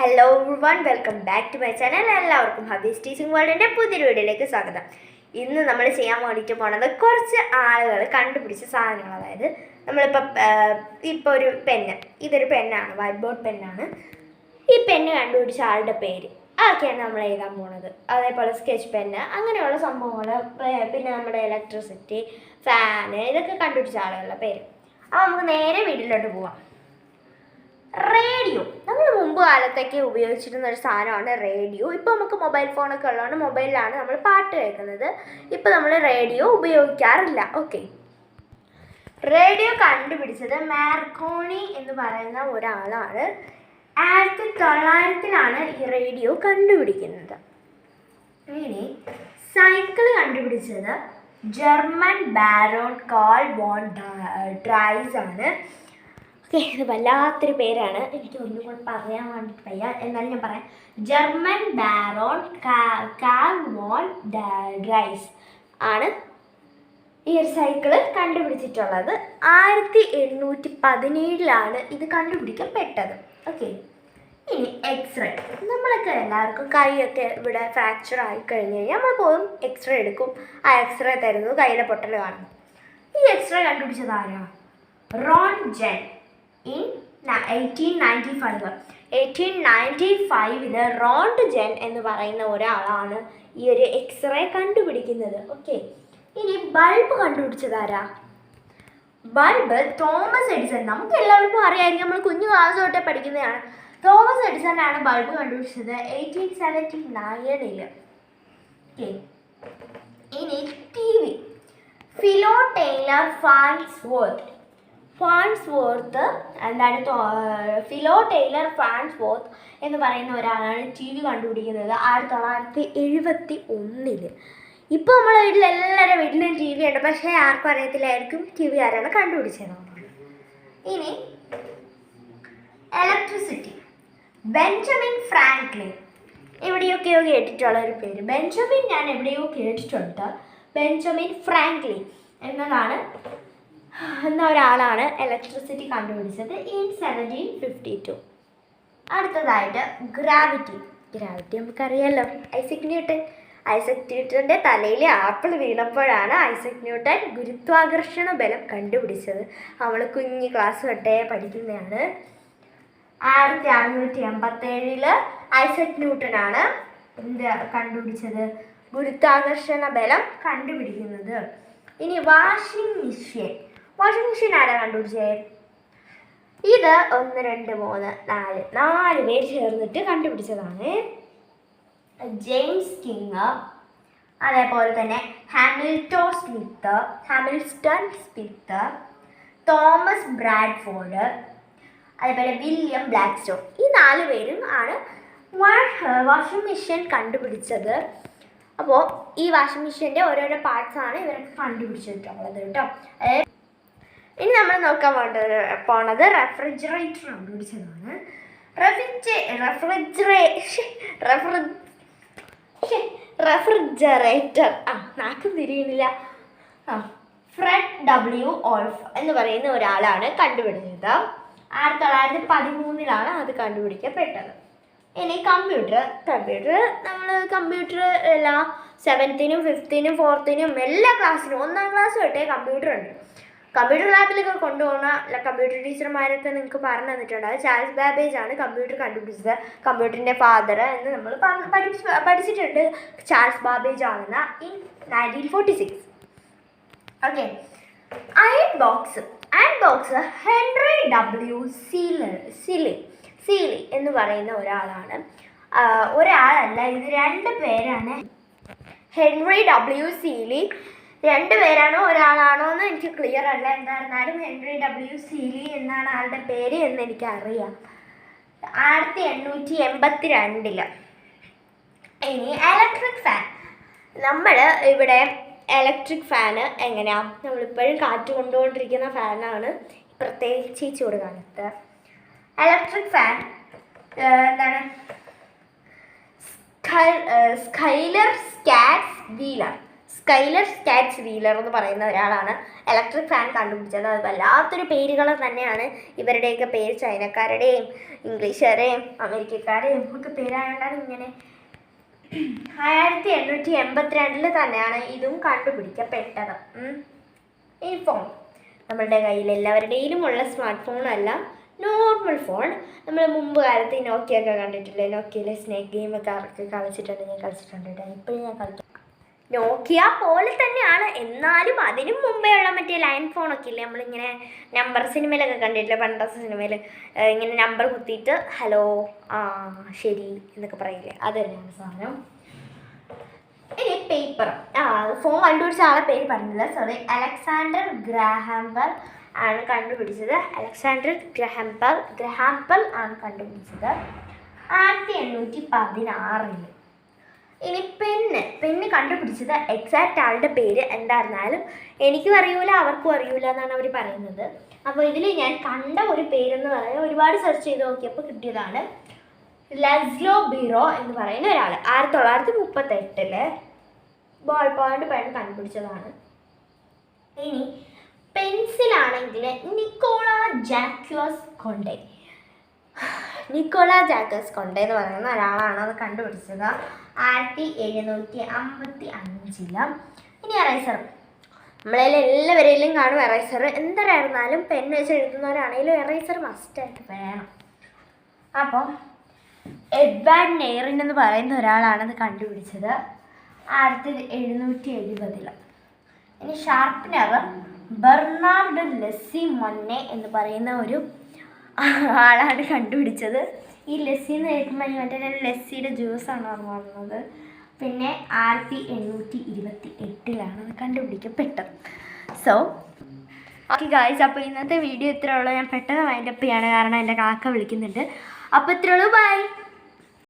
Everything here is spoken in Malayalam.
Hello one welcome back to my channel എല്ലാവർക്കും ഹബീസ് ടീച്ചിങ് വേൾഡിന്റെ പുതിയൊരു വീഡിയോയിലേക്ക് സ്വാഗതം. ഇന്ന് നമ്മൾ ചെയ്യാൻ വേണ്ടിയിട്ട് പോണത് കുറച്ച് ആളുകൾ കണ്ടുപിടിച്ച സാധനങ്ങൾ അതായത് നമ്മളിപ്പോൾ ഇപ്പോൾ ഒരു പെന്ന്. ഇതൊരു പെന്നാണ് വൈറ്റ് ബോർഡ് പെന്നാണ് ഈ പെന്ന് കണ്ടുപിടിച്ച ആളുടെ പേര്. അതൊക്കെയാണ് നമ്മൾ എഴുതാൻ പോണത്. അതേപോലെ സ്കെച്ച് പെന്ന് അങ്ങനെയുള്ള സംഭവങ്ങൾ പിന്നെ നമ്മുടെ ഇലക്ട്രിസിറ്റി ഫാന് ഇതൊക്കെ കണ്ടുപിടിച്ച ആളുകളുടെ പേര്. അപ്പോൾ നമുക്ക് നേരെ വീട്ടിലോട്ട് പോവാം. റേഡിയോ മുമ്പ് കാലത്തൊക്കെ ഉപയോഗിച്ചിരുന്ന ഒരു സാധനമാണ് റേഡിയോ. ഇപ്പോൾ നമുക്ക് മൊബൈൽ ഫോണൊക്കെ ഉള്ളതുകൊണ്ട് മൊബൈലിലാണ് നമ്മൾ പാട്ട് കേൾക്കുന്നത്. ഇപ്പോൾ നമ്മൾ റേഡിയോ ഉപയോഗിക്കാറില്ല. ഓക്കെ. റേഡിയോ കണ്ടുപിടിച്ചത് മാർക്കോണി എന്ന് പറയുന്ന ഒരാളാണ്. ആയിരത്തി തൊള്ളായിരത്തിലാണ് ഈ റേഡിയോ കണ്ടുപിടിക്കുന്നത്. ഇനി സൈക്കിൾ കണ്ടുപിടിച്ചത് German baron Karl von Drais ആണ് ഇത് വല്ലാത്തൊരു പേരാണ്. എനിക്ക് ഒന്നും കൂടെ പറയാൻ വേണ്ടിയിട്ട് വയ്യ. എന്നാലും ഞാൻ പറയാം. German baron Karl von Drais ആണ് ഈ ഒരു സൈക്കിൾ കണ്ടുപിടിച്ചിട്ടുള്ളത്. ആയിരത്തി എണ്ണൂറ്റി പതിനേഴിലാണ് ഇത് കണ്ടുപിടിക്കപ്പെട്ടത്. ഓക്കെ ഇനി എക്സ്റേ നമ്മളൊക്കെ എല്ലാവർക്കും കൈയൊക്കെ ഇവിടെ ഫ്രാക്ചർ ആയി കഴിഞ്ഞ് കഴിഞ്ഞാൽ നമ്മൾ പോകും എക്സ്റേ എടുക്കും. ആ എക്സ്റേ തരുന്നു. കയ്യിലെ പൊട്ടൽ കാണുന്നു. ഈ എക്സ്റേ കണ്ടുപിടിച്ചത് ആരാ? Roentgen in eighteen ninety five eighteen gen എന്ന് പറയുന്ന ഒരാളാണ് ഈ ഒരു എക്സ്റേ കണ്ടുപിടിക്കുന്നത്. ഓക്കെ ഇനി ബൾബ് കണ്ടുപിടിച്ചതാരാ ബൾബ് തോമസ് എഡിസൺ. നമുക്ക് എല്ലാവർക്കും അറിയാമായിരിക്കും. നമ്മൾ കുഞ്ഞു ക്ലാസ് തൊട്ടേ പഠിക്കുന്നതാണ്. തോമസ് എഡിസൺ ആണ് ബൾബ് കണ്ടുപിടിച്ചത് എയ്റ്റീൻ സെവന്റി നയനിൽ ഓക്കെ ഇനി T V Philo Taylor Farnsworth Farnsworth എന്താണ് ഫിലോ ടൈലർ ഫാൻസ് വോർത്ത് എന്ന് പറയുന്ന ഒരാളാണ് ടി വി കണ്ടുപിടിക്കുന്നത് ആയിരത്തി തൊള്ളായിരത്തി എഴുപത്തി ഒന്നിൽ ഇപ്പോൾ നമ്മളെ വീട്ടിൽ എല്ലാവരുടെ വീട്ടിലും ടി വി ഉണ്ട്. പക്ഷേ ആർക്കും അറിയത്തില്ലായിരിക്കും ടി വി ആരാണ് കണ്ടുപിടിച്ചത്. ഇനി ഇലക്ട്രിസിറ്റി ബെഞ്ചമിൻ ഫ്രാങ്ക്ലിൻ എവിടെയൊക്കെയോ കേട്ടിട്ടുള്ള ഒരു പേര്. ബെഞ്ചമിൻ ഞാൻ എവിടെയോ കേട്ടിട്ടുണ്ട്. ബെഞ്ചമിൻ ഫ്രാങ്ക്ലിൻ എന്നതാണ് എന്ന ഒരാളാണ് ഇലക്ട്രിസിറ്റി കണ്ടുപിടിച്ചത് ഇൻ സെവന്റീൻ ഫിഫ്റ്റി ടു അടുത്തതായിട്ട് ഗ്രാവിറ്റി ഗ്രാവിറ്റി നമുക്കറിയാലോ. ഐസക് ന്യൂട്ടൻ ഐസക് ന്യൂട്ടന്റെ തലയിൽ ആപ്പിൾ വീണപ്പോഴാണ് ഐസക് ന്യൂട്ടൻ ഗുരുത്വാകർഷണ ബലം കണ്ടുപിടിച്ചത്. അവൾ കുഞ്ഞി ക്ലാസ് തൊട്ടേ പഠിക്കുന്നതാണ്. ആയിരത്തി അറുന്നൂറ്റി എൺപത്തേഴിൽ ഐസക് ന്യൂട്ടനാണ് എന്ത് കണ്ടുപിടിച്ചത്? ഗുരുത്വാകർഷണ ബലം കണ്ടുപിടിക്കുന്നത്. ഇനി വാഷിംഗ് മെഷീൻ വാഷിംഗ് മെഷീൻ ആരാ കണ്ടുപിടിച്ചേ ഇത് ഒന്ന് രണ്ട് മൂന്ന് നാല്. നാല് പേര് ചേർന്നിട്ട് കണ്ടുപിടിച്ചതാണ്. ജെയിംസ് കിങ് അതേപോലെ തന്നെ Hamilton Smith Hamilton Smith Thomas Bradford അതേപോലെ വില്യം ബ്ലാക്ക്സ്റ്റോൺ. ഈ നാല് പേരും ആണ് വാഷിംഗ് മെഷീൻ കണ്ടുപിടിച്ചത്. അപ്പോൾ ഈ വാഷിംഗ് മെഷീന്റെ ഓരോരോ പാർട്സാണ് ഇവരൊക്കെ കണ്ടുപിടിച്ചിട്ടുള്ളത് കേട്ടോ. അതായത് ഇനി നമ്മൾ നോക്കാൻ വേണ്ടത് പോണത് റെഫ്രിജറേറ്റർ കണ്ടുപിടിച്ചതാണ് റെഫ്രിജ് റെഫ്രിജറേ റെഫ്രി റെഫ്രിജറേറ്റർ ആ നാക്കും തിരിയുന്നില്ല. ആ ഫ്രെഡ് ഡബ്ല്യു ഓൾഫ് എന്ന് പറയുന്ന ഒരാളാണ് കണ്ടുപിടിച്ചത്. ആയിരത്തി തൊള്ളായിരത്തി പതിമൂന്നിലാണ് അത് കണ്ടുപിടിക്കപ്പെട്ടത്. ഇനി കമ്പ്യൂട്ടർ കമ്പ്യൂട്ടർ നമ്മൾ കമ്പ്യൂട്ടർ എല്ലാ സെവൻത്തിനും ഫിഫ്ത്തിനും ഫോർത്തിനും എല്ലാ ക്ലാസ്സിനും ഒന്നാം ക്ലാസ് തൊട്ടേ കമ്പ്യൂട്ടർ ഉണ്ട്. കമ്പ്യൂട്ടർ ലാബിലൊക്കെ കൊണ്ടുപോകുന്ന കമ്പ്യൂട്ടർ ടീച്ചർമാരൊക്കെ നിങ്ങൾക്ക് പറഞ്ഞു തന്നിട്ടുണ്ട്. ചാൾസ് ബാബേജ് ആണ് കമ്പ്യൂട്ടർ കണ്ടുപിടിച്ചത്. കമ്പ്യൂട്ടറിന്റെ ഫാദർ എന്ന് നമ്മൾ പഠിച്ചിട്ടുണ്ട്. ചാൾസ് ബാബേജ് ആണെന്ന in nineteen forty six okay iron box iron box Henry W Seeler Seely Seeley എന്ന് പറയുന്ന ഒരാളാണ്. ഒരാളല്ല ഇത് രണ്ട് പേരാണ്. ഹെൻറി ഡബ്ല്യു സീലി രണ്ട് പേരാണോ ഒരാളാണോ എനിക്ക് ക്ലിയർ അല്ല എന്തായിരുന്നാലും ഹെൻറി ഡബ്ല്യു സീലി എന്നാണ് ആളുടെ പേര് എന്ന് എനിക്കറിയാം. ആയിരത്തി എണ്ണൂറ്റി എൺപത്തി രണ്ടിൽ ഇനി ഇലക്ട്രിക് ഫാൻ നമ്മൾ ഇവിടെ ഇലക്ട്രിക് ഫാന് എങ്ങനെയാണ് നമ്മളിപ്പോഴും കാറ്റ് കൊണ്ടുകൊണ്ടിരിക്കുന്ന ഫാനാണ് പ്രത്യേകിച്ച് ഈ ചൂട് കാലത്ത് ഇലക്ട്രിക് ഫാൻ എന്താണ്? Sky Schuyler Skaats Wheeler Schuyler Skaats Wheeler എന്ന് പറയുന്ന ഒരാളാണ്. ഇലക്ട്രിക് ഫാൻ കണ്ടുപിടിച്ചത്. അത് വല്ലാത്തൊരു പേരുകൾ തന്നെയാണ്. ഇവരുടെയൊക്കെ പേര് ചൈനക്കാരുടെയും ഇംഗ്ലീഷുകാരെയും അമേരിക്കക്കാരെയും ഒക്കെ പേരായതുകൊണ്ടാണ് ഇങ്ങനെ ആയിരത്തി എണ്ണൂറ്റി എൺപത്തിരണ്ടിൽ തന്നെയാണ് ഇതും കണ്ടുപിടിക്കപ്പെട്ടത്. ഈ ഫോൺ നമ്മളുടെ കയ്യിൽ എല്ലാവരുടെയും ഉള്ള സ്മാർട്ട് ഫോണല്ല നോർമൽ ഫോൺ നമ്മൾ മുമ്പ് കാലത്ത് ഈ നോക്കിയൊക്കെ കണ്ടിട്ടില്ലേ? നോക്കിയിലെ സ്നേക്ക് ഗെയിമൊക്കെ അവർക്ക് കളിച്ചിട്ടുണ്ട്? ഞാൻ കളിച്ചിട്ടുണ്ട് ഇപ്പോഴും ഞാൻ കളിക്കും. നോക്കിയ പോലെ തന്നെയാണ്. എന്നാലും അതിനും മുമ്പേ ഉള്ള മറ്റേ ലൈൻ ഫോണൊക്കെ ഇല്ലേ? നമ്മളിങ്ങനെ നമ്പർ സിനിമയിലൊക്കെ കണ്ടിട്ടില്ലേ? പണ്ടത്തെ സിനിമയിൽ ഇങ്ങനെ നമ്പർ കുത്തിയിട്ട് ഹലോ ആ ശരി എന്നൊക്കെ പറയില്ലേ? അത് തന്നെയാണ് സാധനം. ഇനി പേപ്പർ ആ ഫോൺ കണ്ടുപിടിച്ച ആളെ പേര് പറഞ്ഞില്ല. സോറി അലക്സാണ്ടർ ഗ്രാഹാംബർ ആണ് കണ്ടുപിടിച്ചത്. അലക്സാണ്ടർ ഗ്രഹാംബർ ഗ്രഹാംബൽ ആണ് കണ്ടുപിടിച്ചത്. ആയിരത്തി എണ്ണൂറ്റി പതിനാറിൽ ഇനി പെണ്ണ്. പെണ്ണ് കണ്ടുപിടിച്ചത് എക്സാക്റ്റ് ആളുടെ പേര് എന്തായിരുന്നാലും എനിക്കും അറിയൂല അവർക്കും അറിയൂല എന്നാണ് അവർ പറയുന്നത്. അപ്പോൾ ഇതിൽ ഞാൻ കണ്ട ഒരു പേരെന്ന് പറയുന്നത് ഒരുപാട് സെർച്ച് ചെയ്ത് നോക്കിയപ്പോൾ കിട്ടിയതാണ് ലസ്ലോ ബീറോ എന്ന് പറയുന്ന ഒരാൾ ആയിരത്തി തൊള്ളായിരത്തി മുപ്പത്തെട്ടിൽ ബോൾ പോയിന്റ് പെൺ കണ്ടുപിടിച്ചതാണ്. ഇനി പെൻസിലാണെങ്കിൽ നിക്കോള ജാക്യോസ് കൊണ്ടേ. നിക്കോള ജാക്വസ് കൊണ്ടേ എന്ന് പറയുന്ന ഒരാളാണ് അത് കണ്ടുപിടിച്ചത്. ആയിരത്തി എഴുന്നൂറ്റി അമ്പത്തി അഞ്ചിലും ഇനി എറൈസർ നമ്മളതിൽ എല്ലാവരെയും കാണും എറൈസർ എന്തരായിരുന്നാലും പെൻ വെച്ച് എഴുതുന്നവരാണെങ്കിലും എറൈസർ മസ്റ്റായിട്ട് വേണം. അപ്പം എഡ്വാർഡ് നെയറിൻ എന്ന് പറയുന്ന ഒരാളാണ് കണ്ടുപിടിച്ചത്. ആയിരത്തി എഴുന്നൂറ്റി എഴുപതിൽ ഇനി ഷാർപ്പനർ ബെർണാർഡ് ലെസ്സി മൊന്നെ എന്ന് പറയുന്ന ഒരു ആളാണ് കണ്ടുപിടിച്ചത്. ഈ ലസ്സി എന്ന് കേൾക്കുമ്പോൾ മറ്റേ ലസ്സിയുടെ ജ്യൂസാണ് ഓർമ്മ വന്നത്. പിന്നെ ആയിരത്തി എണ്ണൂറ്റി ഇരുപത്തി എട്ടിലാണ് അത് കണ്ടുപിടിക്കപ്പെട്ടത്. സോ ഓക്കെ ഗായ്സ് അപ്പോൾ ഇന്നത്തെ വീഡിയോ ഇത്രയുള്ളൂ ഞാൻ പെട്ടെന്ന് വൈൻഡപ്പ് ചെയ്യാണ്. കാരണം എന്റെ കാക്ക വിളിക്കുന്നുണ്ട്. അപ്പോൾ ഇത്രയുള്ളൂ ബൈ